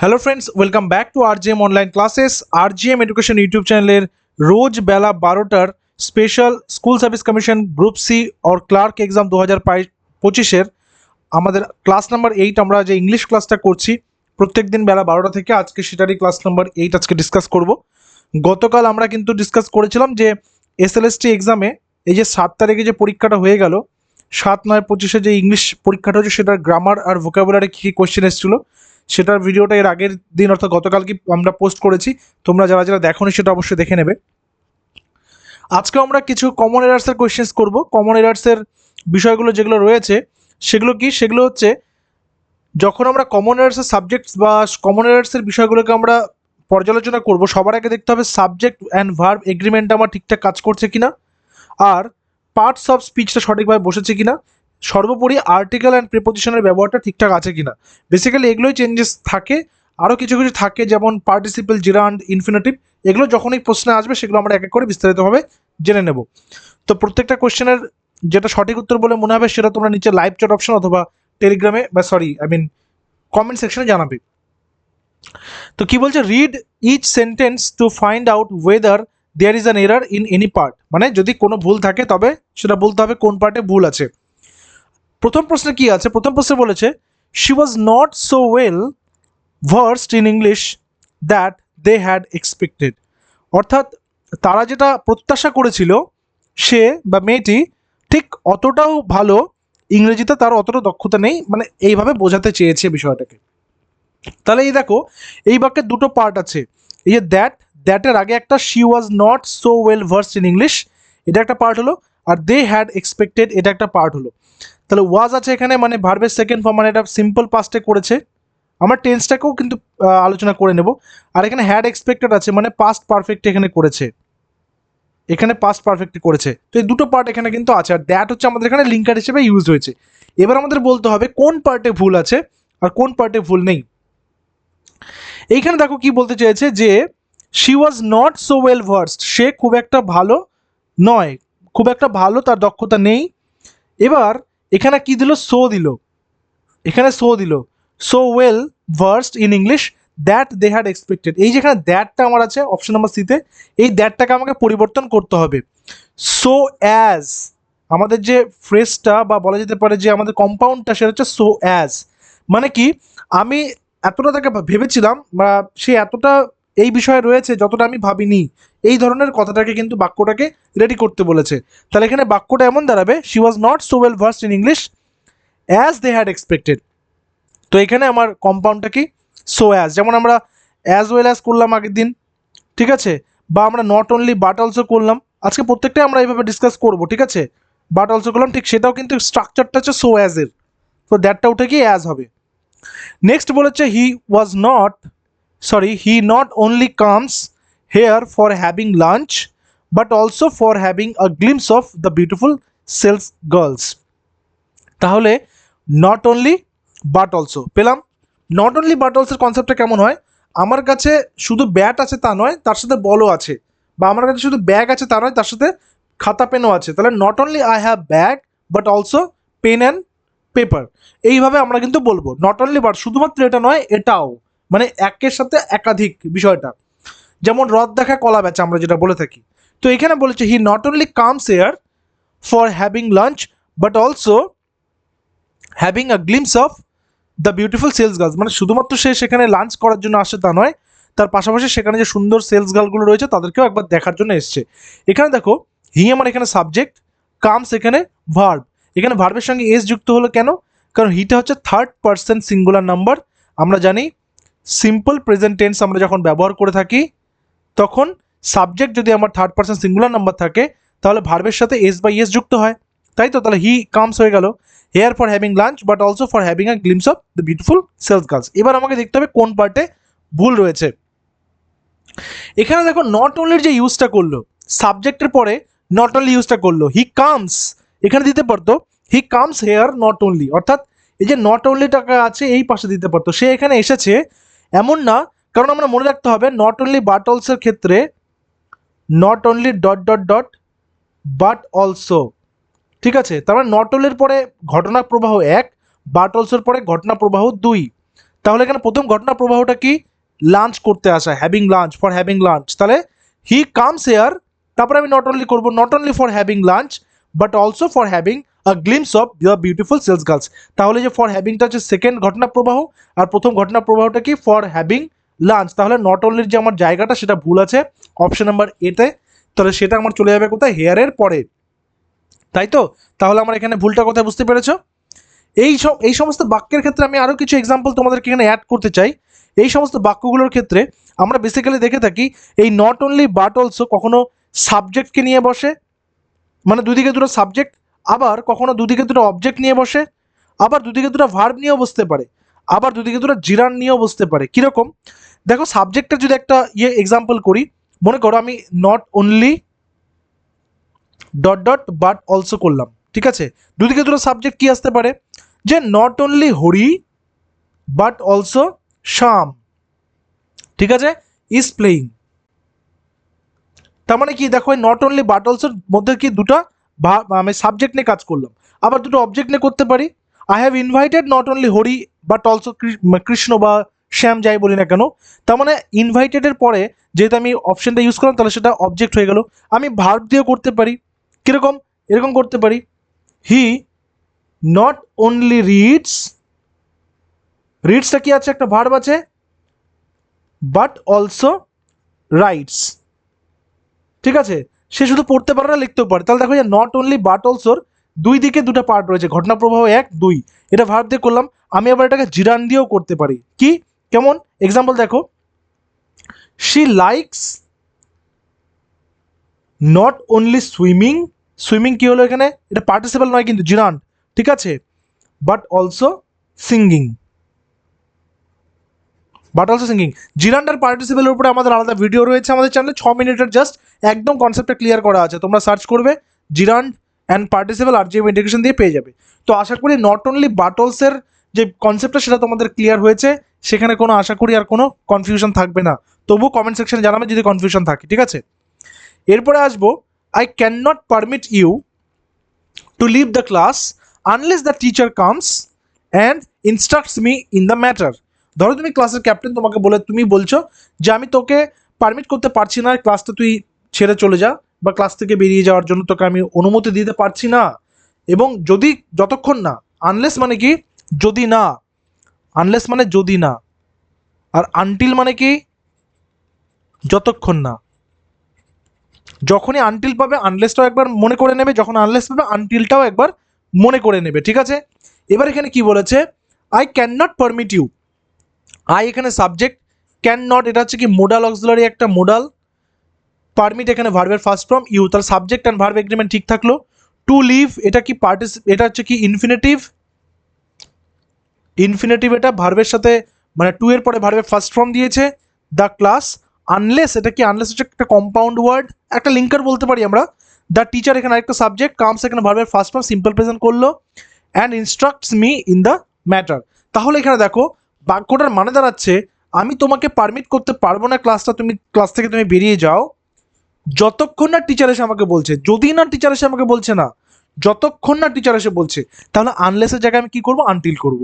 Hello friends welcome back to R GM online classes R GM education YouTube চ্যানেলের রোজ বেলা বারোটার special school service commission group C or clerk exam দু হাজার পঁচিশের আমাদের ক্লাস নাম্বার এইট আমরা যে ইংলিশ ক্লাসটা করছি, প্রত্যেক দিন বেলা বারোটা থেকে আজকে সেটারই ক্লাস নাম্বার এইট আজকে ডিসকাস করব। গতকাল আমরা কিন্তু ডিসকাস করেছিলাম যে এসএলএসটি এক্সামে এই যে সাত তারিখে যে পরীক্ষাটা হয়ে গেল, সাত নয় পঁচিশে যে ইংলিশ পরীক্ষাটা হচ্ছে সেটার গ্রামার আর ভোকাবুলারি কী কী কোয়েশ্চেন এসেছিল সেটার ভিডিওটা এর আগের দিন, অর্থাৎ গতকাল কি আমরা পোস্ট করেছি, তোমরা যারা যারা দেখোনি সেটা অবশ্যই দেখে নেবে। আজকে আমরা কিছু কমন এরার্সের কোয়েশ্চেন্স করব। কমন এরার্সের বিষয়গুলো যেগুলো রয়েছে, সেগুলো কি? সেগুলো হচ্ছে, যখন আমরা কমন এরার্সের সাবজেক্টস বা কমন এরার্সের বিষয়গুলোকে আমরা পর্যালোচনা করব, সবার আগে দেখতে হবে সাবজেক্ট অ্যান্ড ভার্ব এগ্রিমেন্ট আমার ঠিকঠাক কাজ করছে কিনা, আর পার্টস অফ স্পিচটা সঠিকভাবে বসেছে কিনা সর্বোপরি আর্টিকেল অ্যান্ড প্রিপোজিশনের ব্যবহারটা ঠিকঠাক আছে কিনা। বেসিক্যালি এগুলোই চেঞ্জেস থাকে আরও কিছু কিছু থাকে যেমন পার্টিসিপেল জিরান্ড ইনফিনিটিভ এগুলো যখনই প্রশ্নে আসবে সেগুলো আমরা এক এক করে বিস্তারিতভাবে জেনে নেব। তো প্রত্যেকটা কোশ্চেনের যেটা সঠিক উত্তর বলে মনে হবে সেটা তোমরা নিচে লাইভ চ্যাট অপশন অথবা টেলিগ্রামে বা সরি আই মিন কমেন্ট সেকশনে জানাবে। তো কি বলছে? Read each sentence to find out whether there is an error in any part মানে যদি কোনো ভুল থাকে তবে সেটা বলতে হবে কোন পার্টে ভুল আছে। প্রথম প্রশ্নে কি আছে? প্রথম প্রশ্নে বলেছে she was not so well versed in English that they had expected অর্থাৎ তারা যেটা প্রত্যাশা করেছিল, সে বা মেয়েটি ঠিক অতটাও ভালো ইংরেজিতে তার অতটা দক্ষতা নেই মানে এইভাবে বোঝাতে চেয়েছে বিষয়টাকে। তাহলে এই দেখো, এই বাক্যের দুটো পার্ট আছে। এই যে দ্যাট দ্যাটের আগে একটা she was not so well versed in English এটা একটা পার্ট হলো, আর দে হ্যাড এক্সপেক্টেড এটা একটা পার্ট হলো। তাহলে ওয়াজ আছে এখানে মানে ভার্বের সেকেন্ড ফর্ম মানে এটা সিম্পল পাস্টে করেছে। আমরা টেন্সটাকেও কিন্তু আলোচনা করে নেব। আর এখানে হ্যাড এক্সপেক্টেড আছে মানে পাস্ট পারফেক্ট এখানে করেছে। এখানে পাস্ট পারফেক্ট করেছে। তো এই দুটো পার্ট এখানে কিন্তু আছে। আর দ্যাট হচ্ছে আমাদের এখানে লিঙ্কার হিসেবে ইউজ হয়েছে। এবার আমাদের বলতে হবে, কোন পার্টে ভুল আছে আর কোন পার্টে ভুল নেই? এইখানে দেখো কি বলতে চেয়েছে যে she was not so well versed সে খুব একটা ভালো নয়। খুব একটা ভালো, তার দক্ষতা নেই। এবার এখানে কি দিল? সো দিল। এখানে সো দিল। So well versed in English that they had expected এই যেখানে দ্যাটটা আমার আছে অপশন নাম্বার সিতে এই দ্যাটটাকে আমাকে পরিবর্তন করতে হবে। সো অ্যাজ আমাদের যে ফ্রেজটা বা বলা যেতে পারে যে আমাদের কম্পাউন্ডটা সেটা হচ্ছে সো অ্যাজ মানে কি? আমি এতটা তাকে ভেবেছিলাম বা সে এতটা এই বিষয়ে রয়েছে যতটা আমি ভাবিনি। এই ধরনের কথাটাকে কিন্তু বাক্যটাকে রেডি করতে বলেছে। তাহলে এখানে বাক্যটা এমন দাঁড়াবে she was not so well versed in English as they had expected তো এখানে আমার কম্পাউন্ডটা কি? সো অ্যাজ যেমন আমরা অ্যাজ ওয়েল অ্যাজ করলাম আগের দিন, ঠিক আছে? বা আমরা নট অনলি বাট অলসো করলাম। আজকে প্রত্যেকটাই আমরা এইভাবে ডিসকাস করব, ঠিক আছে? বাট অলসো করলাম, ঠিক সেটাও কিন্তু স্ট্রাকচারটা হচ্ছে সো অ্যাজের তো দ্যাটটা উঠে গিয়ে অ্যাজ হবে। নেক্সট বলেছে he was not sorry he not only comes here for having lunch but also for having a glimpse of the beautiful self girls তাহলে নট অনলি বাট অলসো পেলাম? নট অনলি বাট অলসোর কনসেপ্টটা কেমন হয়? আমার কাছে শুধু ব্যাট আছে তা নয়, তার সাথে বলও আছে। বা আমার কাছে শুধু ব্যাগ আছে তা নয়, তার সাথে খাতা পেনও আছে। তাহলে not only I have bag but also pen and paper এইভাবে আমরা কিন্তু বলব। নট অনলি বাট শুধুমাত্র এটা নয়, এটাও। মানে একের সাথে একাধিক বিষয়টা। যেমন রথ দেখা কলা বেচা, আমরা যেটা বলে থাকি। তো এখানে বলেছে he not only comes here for having lunch but also having a glimpse of the beautiful sales girls মানে শুধুমাত্র সে সেখানে লাঞ্চ করার জন্য আসে তা নয়, তার পাশাপাশি সেখানে যে সুন্দর সেলস গার্লগুলো রয়েছে, তাদেরকেও একবার দেখার জন্য এসছে। এখানে দেখো হি আমার এখানে সাবজেক্ট কামস এখানে ভার্ব এখানে ভার্বের সঙ্গে এস যুক্ত হলো কেন? কারণ হিটা হচ্ছে থার্ড পার্সন সিঙ্গুলার নাম্বার আমরা জানি সিম্পল প্রেজেন্ট টেন্স আমরা যখন ব্যবহার করে থাকি, তখন সাবজেক্ট যদি আমার থার্ড পার্সন সিঙ্গুলার নাম্বার থাকে, তাহলে ভার্বের সাথে এস বাই এস যুক্ত হয়। তাই তো? তাহলে হি কামস হয়ে গেল। Here for having lunch but also for having a glimpse of the beautiful sales girls এবার আমাকে দেখতে হবে কোন পার্টে ভুল রয়েছে। এখানে দেখো নট অনলির যে ইউজটা করল সাবজেক্টের পরে নট অনলি ইউজটা করল হি কামস এখানে দিতে পারতো he comes here not only অর্থাৎ এই যে নট অনলি টাকা আছে, এই পাশে দিতে পারতো। সে এখানে এসেছে এমন না, কারণ আমরা মনে রাখতে হবে নট অনলি বাট অলসোর ক্ষেত্রে not only dot dot dot but also ঠিক আছে? তার মানে নট অনলির পরে ঘটনা প্রবাহ এক বাট অলসোর পরে ঘটনা প্রবাহ দুই। তাহলে এখানে প্রথম ঘটনা প্রবাহটা কি? লাঞ্চ করতে আসা having lunch for having lunch তাহলে হি কামস হেয়ার তারপরে আমি নট অনলি করব not only for having lunch but also for having a glimpse of the beautiful sales girls তাহলে যে ফর হ্যাভিংটা হচ্ছে সেকেন্ড ঘটনা প্রবাহ, আর প্রথম ঘটনা প্রবাহটা কি? ফর হ্যাভিং লাঞ্চ তাহলে নট অনলির যে আমার জায়গাটা, সেটা ভুল আছে অপশন নাম্বার এতে তাহলে সেটা আমার চলে যাবে কোথায়? হেয়ারের পরে। তাই তো? তাহলে আমার এখানে ভুলটা কোথায় বুঝতে পেরেছ? এই সব, এই সমস্ত বাক্যের ক্ষেত্রে আমি আরও কিছু এক্সাম্পল তোমাদেরকে এখানে অ্যাড করতে চাই। এই সমস্ত বাক্যগুলোর ক্ষেত্রে আমরা বেসিক্যালি দেখে থাকি, এই নট অনলি বাট অলসো কখনো সাবজেক্টকে নিয়ে বসে মানে দুদিকে দুটো সাবজেক্ট আবার কখনো দুদিকে দুটো অবজেক্ট নিয়ে বসে, আবার দুদিকে দুটো ভার্ব নিয়েও বসতে পারে, আবার দুদিকে দুটো জিরান নিয়েও বসতে পারে। কীরকম? দেখো সাবজেক্টটা যদি একটা ইয়ে এক্সাম্পল করি, মনে করো আমি not only dot dot but also করলাম, ঠিক আছে? দুদিকে দুটো সাবজেক্ট কি আসতে পারে? যে not only Hari but also Sham, ঠিক আছে? ইজ প্লেয়িং তার মানে কি? দেখো নট অনলি বাট অলসোর মধ্যে কি দুটো আমি সাবজেক্ট নিয়ে কাজ করলাম। আবার দুটো অবজেক্ট নিয়ে করতে পারি। I have invited not only Hari but also Krishna বা শ্যাম যাই বলি না কেন, তার মানে ইনভাইটেডের পরে যেহেতু আমি অপশনটা ইউজ করলাম, তাহলে সেটা অবজেক্ট হয়ে গেল। আমি ভার্ব দিয়েও করতে পারি। কীরকম? এরকম করতে পারি। হি নট অনলি রিডস রিডসটা কি আছে? একটা ভার্ব আছে। বাট অলসো রাইটস ঠিক আছে? সে শুধু পড়তে পারে না, লিখতেও পারে। তাহলে দেখো যে নট অনলি বাট অলসোর দুই দিকে দুটো পার্ট রয়েছে, ঘটনা প্রবাহ এক, দুই। এটা ভার্ব দিয়ে করলাম, আমি আবার এটাকে জিরান দিয়েও করতে পারি। কি? কেমন? এক্সাম্পল দেখো। She likes not only swimming swimming কী হলো এখানে? এটা পার্টিসিপাল নয় কিন্তু জিরান ঠিক আছে? But also singing but also singing জিরান্ডার পার্টিসিপেলের উপরে আমাদের আলাদা ভিডিও রয়েছে আমাদের চ্যানেলে ছ মিনিটের জাস্ট একদম কনসেপ্টটা ক্লিয়ার করা আছে। তোমরা সার্চ করবে, gerund and participle R GM integration দিয়ে পেয়ে যাবে। তো আশা করি নট অনলি বাটলসের যে কনসেপ্টটা সেটা তোমাদের ক্লিয়ার হয়েছে। সেখানে কোনো আশা করি আর কোনো কনফিউশন থাকবে না। তবু কমেন্ট সেকশনে জানাবে যদি কনফিউশন থাকে, ঠিক আছে? এরপরে আসব I can not permit you to leave the class unless the teacher comes and instructs me in the matter ধরো তুমি ক্লাসের ক্যাপ্টেন তোমাকে বলে, তুমি বলছো যে আমি তোকে পারমিট করতে পারছি না ক্লাসটা তুই ছেড়ে চলে যা বা ক্লাস থেকে বেরিয়ে যাওয়ার জন্য তোকে আমি অনুমতি দিতে পারছি না। এবং যদি যতক্ষণ না আনলেস মানে কি, যদি না আনলেস মানে যদি না, আর আনটিল মানে কি, যতক্ষণ না। যখনই আনটিল পাবে আনলেসটাও একবার মনে করে নেবে, যখন আনলেস পাবে আনটিলটাও একবার মনে করে নেবে, ঠিক আছে? এবার এখানে কি বলেছে I can not permit you I এখানে সাবজেক্ট ক্যান নট এটা হচ্ছে কি মোডাল অক্সিলারি একটা মোডাল পারমিট এখানে ভার্বের ফার্স্ট ফর্ম ইউ তাহলে সাবজেক্ট অ্যান্ড ভার্ব এগ্রিমেন্ট ঠিক থাকল। টু লিভ এটা কি পার্টিস এটা হচ্ছে কি ইনফিনিটিভ ইনফিনেটিভ এটা ভার্বের সাথে মানে টু এর পরে ভার্বের ফার্স্ট ফর্ম দিয়েছে দ্য ক্লাস আনলেস এটা কি আনলেস হচ্ছে একটা কম্পাউন্ড ওয়ার্ড একটা লিঙ্কার বলতে পারি আমরা। দ্য টিচার এখানে আরেকটা সাবজেক্ট কামস এখানে ভার্বের ফার্স্ট ফর্ম সিম্পল প্রেজেন্ট করল। And instructs me in the matter তাহলে এখানে দেখো বাক্যটার মানে দাঁড়াচ্ছে, আমি তোমাকে পারমিট করতে পারব না ক্লাসটা তুমি ক্লাস থেকে তুমি বেরিয়ে যাও। যতক্ষণ না টিচার এসে আমাকে বলছে, যদি না টিচার এসে আমাকে বলছে না, যতক্ষণ না টিচার এসে বলছে, তাহলে আনলেসের জায়গায় আমি কি করব? আনটিল করব।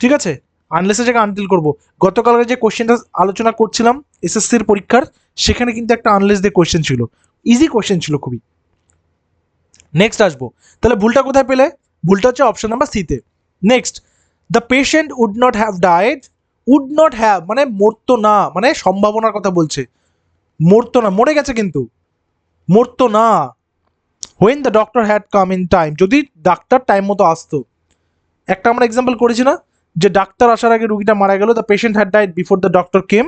ঠিক আছে? আনলেসের জায়গায় আনটিল করব। গতকালকে যে কোশ্চেনটা আলোচনা করছিলাম এসএসসির পরীক্ষার, সেখানে কিন্তু একটা আনলেস দিয়ে কোশ্চেন ছিল। ইজি কোশ্চেন ছিল খুবই। নেক্সট আসব। তাহলে ভুলটা কোথায় পেলে? ভুলটা হচ্ছে অপশন নাম্বার সিতে next the patient would not have died would not have মানে মরতো না মানে সম্ভাবনার কথা বলছে। মরতো না, মরে গেছে কিন্তু। মরতো না। When the doctor had come in time যদি ডাক্তার টাইম মতো আসতো। একটা আমরা এক্সাম্পল করেছি না, যে ডাক্তার আসার আগে রুগীটা মারা গেল the patient had died before the doctor came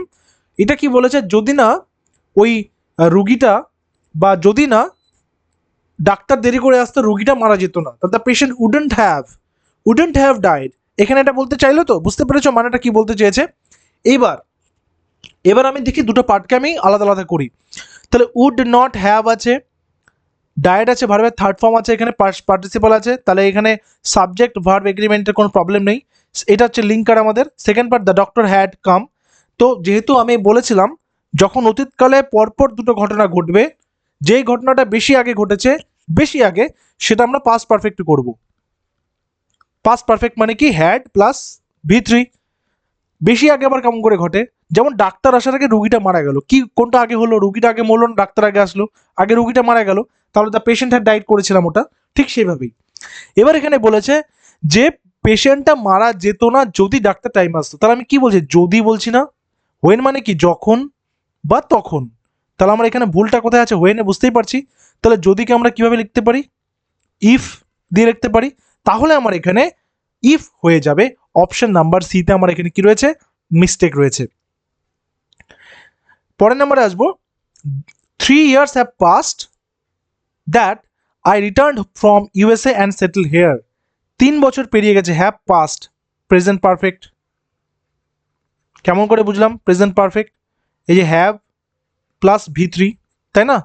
এটা কি বলেছে? যদি না ওই রুগীটা বা যদি না ডাক্তার দেরি করে আসতো, রুগীটা মারা যেত না। The patient wouldn't have wouldn't have died এখানে এটা বলতে চাইলো তো, বুঝতে পেরেছ মানেটা কি বলতে চেয়েছে? এইবার, এবার আমি দেখি দুটো পার্টকে আমি আলাদা আলাদা করি। তাহলে উড নট হ্যাভ আছে ডায়েট আছে ভার্বের থার্ড ফর্ম আছে, এখানে পার্টিসিপাল আছে, তাহলে এখানে সাবজেক্ট ভার্ব এগ্রিমেন্টের কোনো প্রবলেম নেই। এটা হচ্ছে লিঙ্কার আমাদের। Second part the doctor had come তো যেহেতু আমি বলেছিলাম, যখন অতীতকালে পরপর দুটো ঘটনা ঘটবে, যেই ঘটনাটা বেশি আগে ঘটেছে, বেশি আগে, সেটা আমরা পাস পারফেক্ট করব। পাস পারফেক্ট মানে কি? হ্যাড প্লাস ভি থ্রি বেশি আগে আবার কেমন করে ঘটে? যেমন ডাক্তার আসার আগে রুগীটা মারা গেল। কি, কোনটা আগে হলো? রুগীটা আগে মরলো না ডাক্তার আগে আসলো। আগে রুগীটা মারা গেল, তাহলে দ্য পেশেন্ট হ্যাড ডাইট করেছিলাম ওটা। ঠিক সেইভাবেই। এবার এখানে বলেছে যে পেশেন্টটা মারা যেত না যদি ডাক্তার টাইম আসতো। তাহলে আমি কি বলছি? যদি বলছি না। হোয়েন মানে কি? যখন বা তখন। তাহলে আমরা এখানে ভুলটা কোথায় আছে? হোয়েনে বুঝতেই পারছি। তাহলে যদিকে আমরা কীভাবে লিখতে পারি? ইফ দিয়ে লিখতে পারি। তাহলে আমার এখানে ইফ হয়ে যাবে। অপশন নাম্বার সিতে আমার এখানে কি রয়েছে? মিস্টেক রয়েছে। পরের নাম্বারে আসব। Three years have passed that I return from USA and settle here তিন বছর পেরিয়ে গেছে হ্যাভ পাস্ট প্রেজেন্ট পারফেক্ট কেমন করে বুঝলাম? প্রেজেন্ট পারফেক্ট এই যে হ্যাভ প্লাস ভি থ্রি তাই না?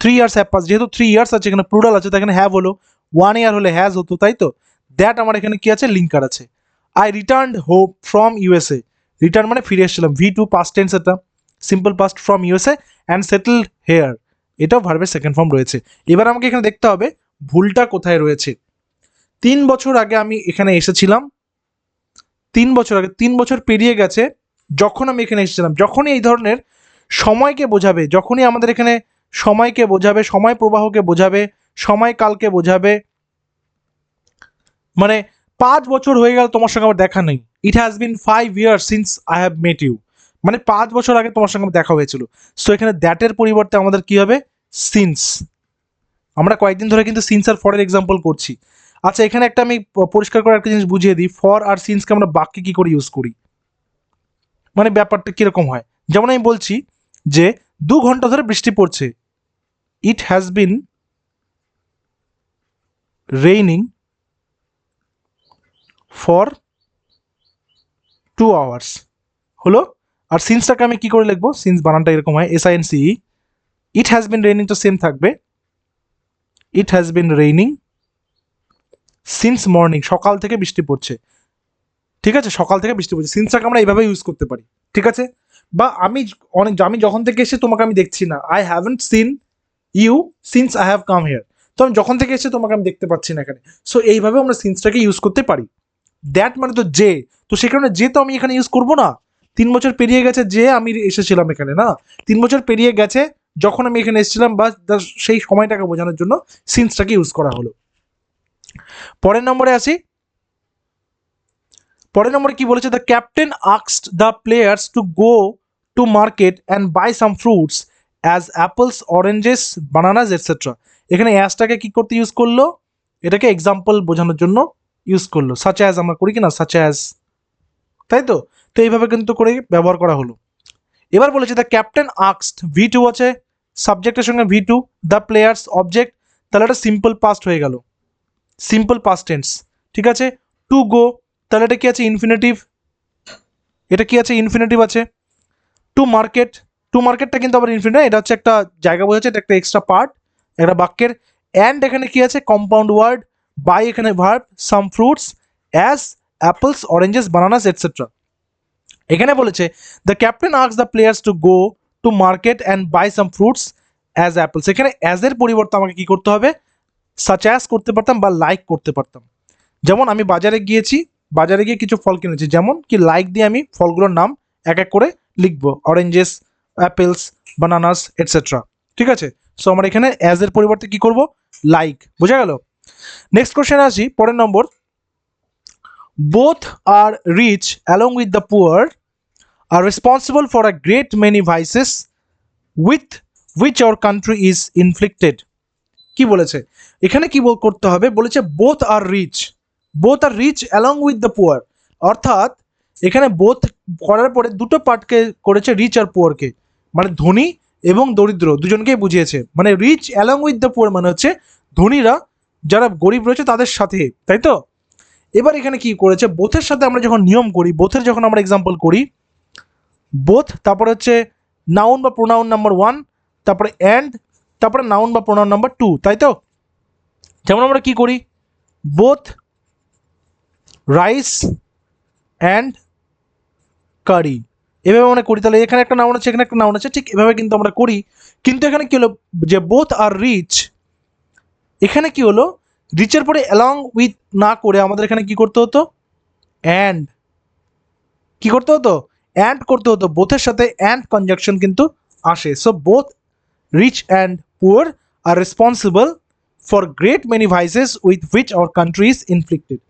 থ্রি ইয়ার্স হ্যাভ পাস যেহেতু থ্রি ইয়ার্স আছে, এখানে প্লুরাল আছে, তাই এখানে হ্যাভ হলো। ওয়ান ইয়ার হলে হ্যাজ হতো, তাই তো? দ্যাট আমার এখানে কি আছে? লিঙ্কার আছে। I return hope from USA return মানে ফিরে এসেছিলাম। ভি টু পাস্ট টেন্স এটা। Simple past from USA and settled here এটাও ভার্বের সেকেন্ড ফর্ম রয়েছে। এবার আমাকে এখানে দেখতে হবে, ভুলটা কোথায় রয়েছে? তিন বছর আগে আমি এখানে এসেছিলাম। তিন বছর আগে, তিন বছর পেরিয়ে গেছে। যখন আমি এখানে এসেছিলাম, যখনই এই ধরনের সময়কে বোঝাবে, যখনই আমাদের এখানে সময়কে বোঝাবে, সময় প্রবাহকে বোঝাবে সময়কালকে বোঝাবে। মানে পাঁচ বছর হয়ে গেল তোমার সঙ্গে আমার দেখা নেই। It has been five years since I have met you মানে পাঁচ বছর আগে তোমার সঙ্গে দেখা হয়েছিল। সো এখানে দ্যাটের পরিবর্তে আমাদের কি হবে? সিন্স আমরা কয়েকদিন ধরে কিন্তু সিন্স আর ফরের এক্সাম্পল করছি। আচ্ছা এখানে একটা আমি পরিষ্কার করে একটা জিনিস বুঝিয়ে দিই। ফর আর সিন্সকে আমরা বাক্যে কি করে ইউজ করি? মানে ব্যাপারটা কীরকম হয়? যেমন আমি বলছি যে দু ঘণ্টা ধরে বৃষ্টি পড়ছে। It has been raining for two hours হলো? আর সিন্সটাকে আমি কি করে লিখব? সিন্স বানানটা এরকম হয় S I N C it has been raining তো সেম থাকবে। It has been raining since morning সকাল থেকে বৃষ্টি পড়ছে। ঠিক আছে? সকাল থেকে বৃষ্টি পড়ছে। সিন্সটাকে আমরা এইভাবে ইউজ করতে পারি। ঠিক আছে? বা আমি অনেক, আমি যখন থেকে এসে তোমাকে আমি দেখছি না। I haven't seen you since I have come here তো আমি যখন থেকে এসেছি, তোমাকে আমি দেখতে পাচ্ছি না এখানে। সো এইভাবে আমরা সিন্সটাকে ইউজ করতে পারি। দ্যাট মানে তো যে। তো সে কারণে যে তো আমি এখানে ইউজ করব না। তিন বছর পেরিয়ে গেছে যে আমি এসেছিলাম এখানে, না? তিন বছর পেরিয়ে গেছে, যখন আমি এখানে এসেছিলাম বা সেই সময়টাকে বোঝানোর জন্য সিন্সটাকে ইউজ করা হলো। পরের নম্বরে আসি। পরের নম্বরে কি বলেছে? The captain আক্সড the players to go to market and buy some fruits as apples oranges bananas et cetera এখানে অ্যাজটাকে কি করতে ইউজ করল? এটাকে এক্সাম্পল বোঝানোর জন্য ইউজ করল। সাচ অ্যাজ আমরা করি কি না সাচ অ্যাজ তাই তো? তো এইভাবে কিন্তু করে ব্যবহার করা হলো। এবার বলেছে দ্য ক্যাপ্টেন আক্সড ভি টু আছে। সাবজেক্টের সঙ্গে V two the players object তাহলে এটা সিম্পল পাস্ট হয়ে গেল। সিম্পল পাস্ট টেন্স ঠিক আছে? টু গো তাহলে এটা কি আছে? ইনফিনিটিভ এটা কি আছে? ইনফিনিটিভ আছে। টু মার্কেট টু মার্কেটটা কিন্তু আবার ইনফিনিটিভ এটা হচ্ছে একটা জায়গা বোঝাচ্ছে, এটা একটা এক্সট্রা পার্ট একটা বাক্যের অ্যান্ড এখানে কি আছে? কম্পাউন্ড ওয়ার্ড বাই এখানে verb some fruits as apples oranges bananas et cetera এখানে বলেছে the captain আক্স the players to go to market and buy some fruits as apples এখানে অ্যাজ এর পরিবর্তে আমাকে কি করতে হবে? সাচ অ্যাজ করতে পারতাম বা লাইক করতে পারতাম। যেমন আমি বাজারে গিয়েছি, বাজারে গিয়ে কিছু ফল কিনেছি। যেমন কি লাইক দিয়ে আমি ফলগুলোর নাম এক এক করে লিখব। অরেঞ্জেস অ্যাপেলস বানানাস এটসেট্রা ঠিক আছে? সো আমরা এখানে অ্যাজ এর পরিবর্তে কি করব? লাইক বোঝা গেল? নেক্সট কোশ্চেন আসি, পরের নম্বর। Both are rich along with the poor are responsible for a great many vices with which our country is inflicted কি বলেছে? এখানে কি করতে হবে? বলেছে both are rich both are rich along with the poor অর্থাৎ, এখানে বোথ করার পরে দুটো পার্টকে করেছে রিচ আর পুয়ারকে মানে ধনী এবং দরিদ্র দুজনকেই বুঝিয়েছে। মানে rich along with the poor মানে হচ্ছে ধনীরা, যারা গরিব রয়েছে তাদের সাথে, তাই তো? এবার এখানে কি করেছে? বোথের সাথে আমরা যখন নিয়ম করি, বোথের যখন আমরা এক্সাম্পল করি, বোথ, তারপরে হচ্ছে নাউন বা প্রোনাউন নাম্বার ওয়ান তারপরে অ্যান্ড তারপরে নাউন বা প্রোনাউন নাম্বার টু তাই তো? যেমন আমরা কি করি? বোথ রাইস অ্যান্ড কারি এভাবে আমরা করি, তাহলে এখানে একটা নাউন আছে, এখানে একটা নাউন আছে, ঠিক এভাবে কিন্তু আমরা করি। কিন্তু এখানে কি হলো? যে বোথ আর রিচ এখানে কি হলো? রিচের পরে অ্যালং উইথ না করে আমাদের এখানে কি করতে হতো? অ্যান্ড কি করতে হতো? অ্যান্ড করতে হতো। বোথের সাথে অ্যান্ড কনজাকশন কিন্তু আসে। So both rich and poor are responsible for great many vices with which our country is inflicted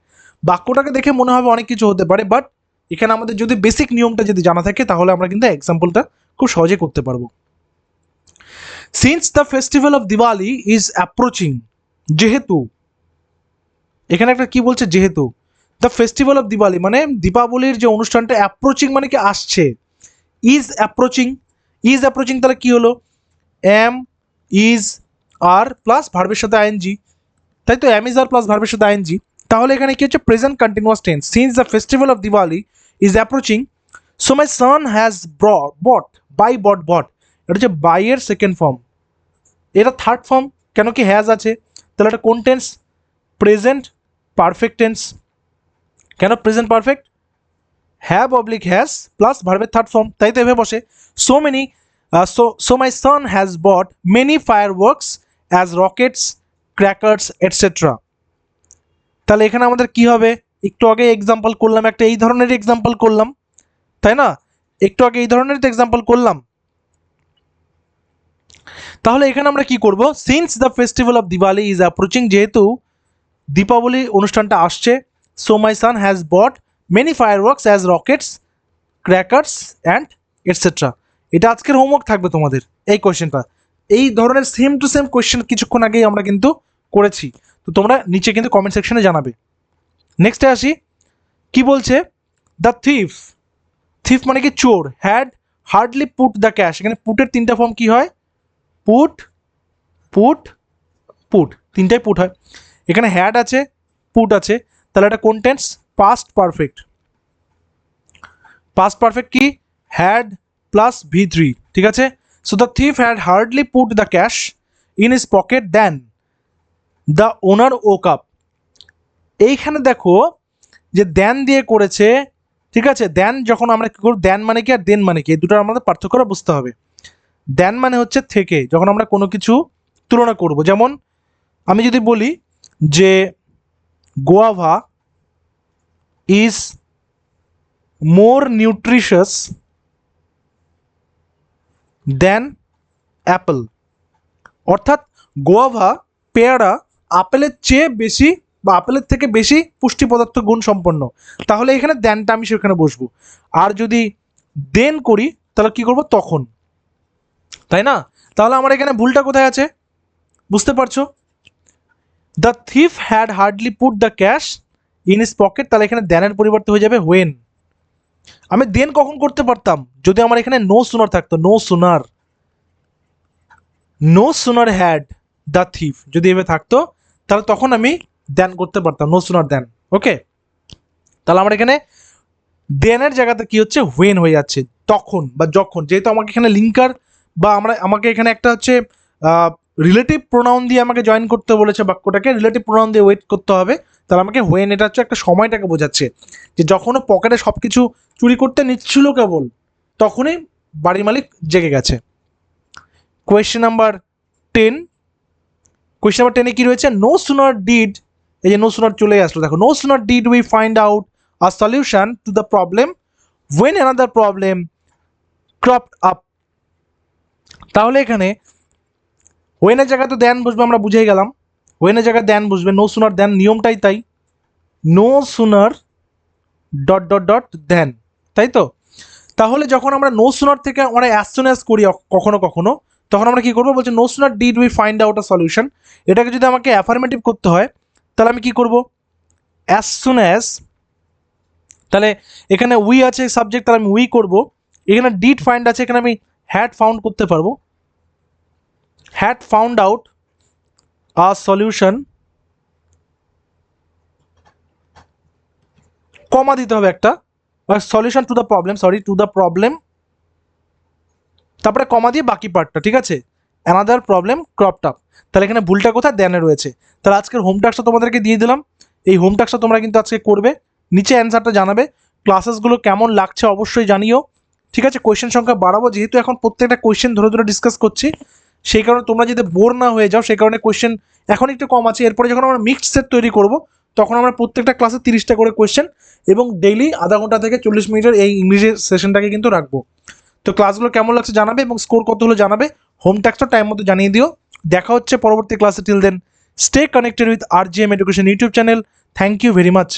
বাক্যটাকে দেখে মনে হবে অনেক কিছু হতে পারে বাট এখানে আমাদের যদি বেসিক নিয়মটা যদি জানা থাকে, তাহলে আমরা কিন্তু এক্সাম্পলটা খুব সহজে করতে পারব। Since the festival of Diwali is approaching যেহেতু, এখানে একটা কি বলছে? যেহেতু দ্য ফেস্টিভ্যাল অফ দিওয়ালি মানে দীপাবলির যে অনুষ্ঠানটা অ্যাপ্রোচিং মানে কি আসছে? ইজ অ্যাপ্রোচিং ইজ অ্যাপ্রোচিং তাহলে কি হলো? এম ইজ আর প্লাস ভার্বের সাথে আইএনজি তাই তো এম ইজ আর প্লাস ভার্বের সাথে আইএনজি তাহলে এখানে কি হচ্ছে? Present continuous tense since the festival of Diwali is approaching so my son has ব্র bought buy bought bought এটা হচ্ছে বাই এর সেকেন্ড ফর্ম এটা থার্ড ফর্ম কেন কি হ্যাজ আছে? তাহলে এটা কোন টেন্স প্রেজেন্ট পারফেক্ট টেন্স কেন present perfect have oblique has plus ভার্বের থার্ড ফর্ম তাই তো এভাবে বসে। So many so so my son has bought many fireworks as rockets crackers et cetera তাহলে এখানে আমাদের কি হবে? একটু আগে এক্সাম্পল করলাম, একটা এই ধরনের এক্সাম্পল করলাম, তাই না? একটু আগে এই ধরনের এক্সাম্পল করলাম। তাহলে এখানে আমরা কি করব? Since the festival of Diwali is approaching যেহেতু দীপাবলি অনুষ্ঠানটা আসছে so my son has bought many fireworks as rockets crackers and et cetera এটা আজকের হোমওয়ার্ক থাকবে তোমাদের, এই কোয়েশ্চেনটা এই ধরনের সেম টু সেম কোয়েশ্চেন কিছুক্ষণ আগেই আমরা কিন্তু করেছি। তো তোমরা নিচে কিন্তু কমেন্ট সেকশনে জানাবে। নেক্সটে আসি। কি বলছে? দ্য থিফ থিফ মানে কি? চোর। Had hardly put the cash এখানে পুটের তিনটা ফর্ম কি হয়? পুট পুট পুট তিনটাই পুট হয়। এখানে হ্যাড আছে পুট আছে। তাহলে এটা কোন tense past perfect past perfect কি? হ্যাড প্লাস ভি থ্রি ঠিক আছে? So the thief had hardly put the cash in his pocket then the owner woke up. এইখানে দেখো যে দেন দিয়ে করেছে, ঠিক আছে? দেন যখন আমরা কী করব? দেন মানে কি আর দেন মানে কি? এই দুটোর আমাদের পার্থক্যটা বুঝতে হবে। দেন মানে হচ্ছে থেকে, যখন আমরা কোনো কিছু তুলনা করব। যেমন আমি যদি বলি যে guava is more nutritious than apple অর্থাৎ গোয়াভা পেয়ারা আপেলের চেয়ে বেশি বা আপেলের থেকে বেশি পুষ্টি পদার্থ গুণ সম্পন্ন। তাহলে এখানে দেনটা আমি সেখানে বসবো। আর যদি দেন করি, তাহলে কি করব? তখন। তাই না? তাহলে আমার এখানে ভুলটা কোথায় আছে? বুঝতে পারছ? The thief had hardly put the cash in his pocket তাহলে এখানে দেনের পরিবর্তে হয়ে যাবে হোয়েন আমি দেন কখন করতে পারতাম? যদি আমার এখানে নো সুনার থাকতো no sooner no sooner had the thief যদি এভাবে থাকতো তাহলে তখন আমি দেন করতে পারতাম নো সুনার দেন ওকে তাহলে আমার এখানে দেনের জায়গাতে কি হচ্ছে? হোয়েন হয়ে যাচ্ছে, তখন বা যখন। যেহেতু আমাকে এখানে লিঙ্কার বা আমরা, আমাকে এখানে একটা হচ্ছে রিলেটিভ প্রোনাউন দিয়ে আমাকে জয়েন করতে বলেছে বাক্যটাকে রিলেটিভ প্রোনাউন দিয়ে ওয়েট করতে হবে। তাহলে আমাকে হোয়েন এটা হচ্ছে একটা সময়টাকে বোঝাচ্ছে। যে যখন পকেটে সব কিছু চুরি করতে নিচ্ছিল কেবল, তখনই বাড়ির মালিক জেগে গেছে। Question number ten question number টেনে কি রয়েছে? নো সুনার ডিড এই যে নো সুনার চলে আসলো, দেখো no sooner did we find out a solution to the problem when another problem cropped up তাহলে এখানে ওয়েনের তো দেন বসবে আমরা বুঝেই গেলাম। ওয়েনের জায়গায় দেন বসবে নো সুনার দেন নিয়মটাই তাই। No sooner dot dot dot than তাই তো? তাহলে যখন আমরা নো সুনার থেকে আমরা অ্যাজ সুন অ্যাজ করি, কখনো কখনো তখন আমরা কি করব? বলছে no sooner did we find out a solution এটাকে যদি আমাকে অ্যাফার্মেটিভ করতে হয়, তাহলে আমি কি করব? অ্যাজ সুন অ্যাজ তাহলে এখানে উই আছে সাবজেক্ট তাহলে আমি উই করব। এখানে ডিড ফাইন্ড আছে, এখানে আমি হ্যাড ফাউন্ড করতে পারব। Had found out a solution comma দিতে হবে একটা। Solution to the problem sorry to the problem তারপরে কমা দিয়ে বাকি পার্টটা ঠিক আছে? অ্যানাদার প্রবলেম ক্রপড তাহলে এখানে ভুলটা কোথায়? দেনে রয়েছে। তাহলে আজকের হোম টাস্কটা তোমাদেরকে দিয়ে দিলাম। এই হোম টাস্কটা তোমরা কিন্তু আজকে করবে। নিচে অ্যান্সারটা জানাবে। ক্লাসেসগুলো কেমন লাগছে অবশ্যই জানিও। ঠিক আছে? কোয়েশ্চেন সংখ্যা বাড়াবো। যেহেতু এখন প্রত্যেকটা কোয়েশ্চেন ধরে ধরে ডিসকাস করছি, সেই কারণে তোমরা যদি বোর না হয়ে যাও, সেই কারণে কোয়েশ্চেন এখন একটু কম আছে। এরপরে যখন আমরা মিক্সড সেট তৈরি করব, তখন আমরা প্রত্যেকটা ক্লাসে তিরিশটা করে কোয়েশ্চেন এবং ডেইলি আধা ঘণ্টা থেকে চল্লিশ মিনিটের এই ইংলিশের সেশনটাকে কিন্তু রাখব। তো ক্লাসগুলো কেমন লাগছে জানাবে এবং স্কোর কত হলো জানাবে? হোম টাস্কটা টাইম মতো জানিয়ে দিও। দেখা হচ্ছে পরবর্তী ক্লাসে till then stay connected with R G M education YouTube channel thank you very much